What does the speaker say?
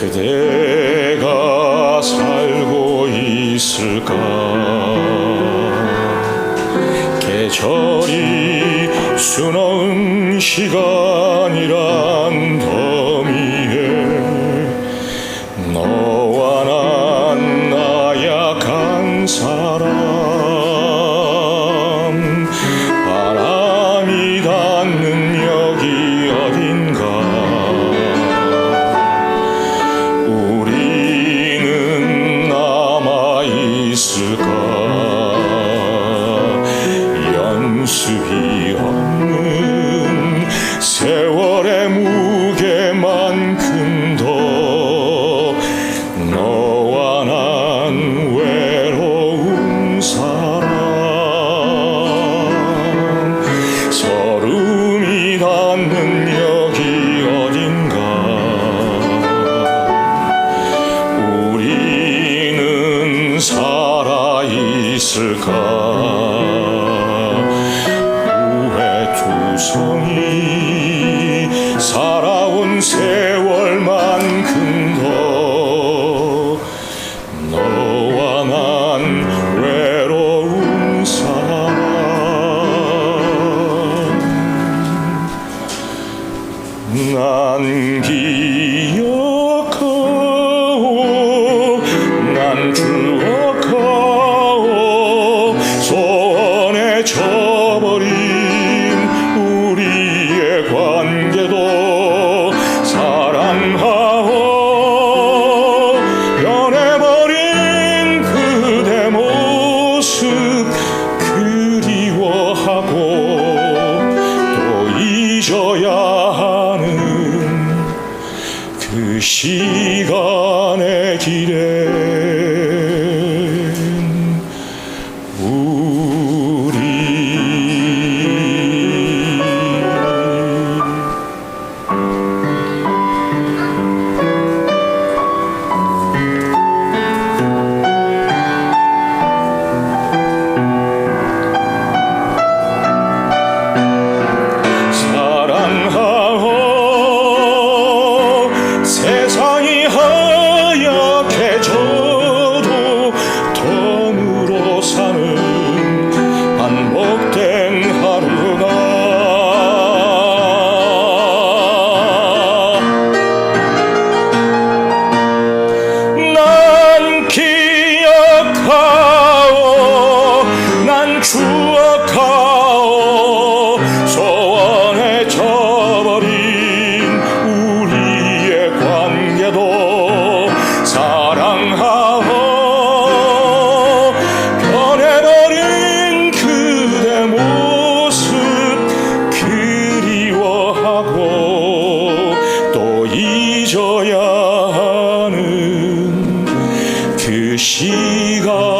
그대가 살고 있을까? 계절이 수놓은 시간이란 더미에 너 있을까 우회투성이 살아온 세월만큼도 너와 난 외로운 사람. 난 기억 시간의 길엔 추억하오 소원에 져버린 우리의 관계도 사랑하오. 변해버린 그대 모습 그리워하고 또 잊어야 하는 그 시간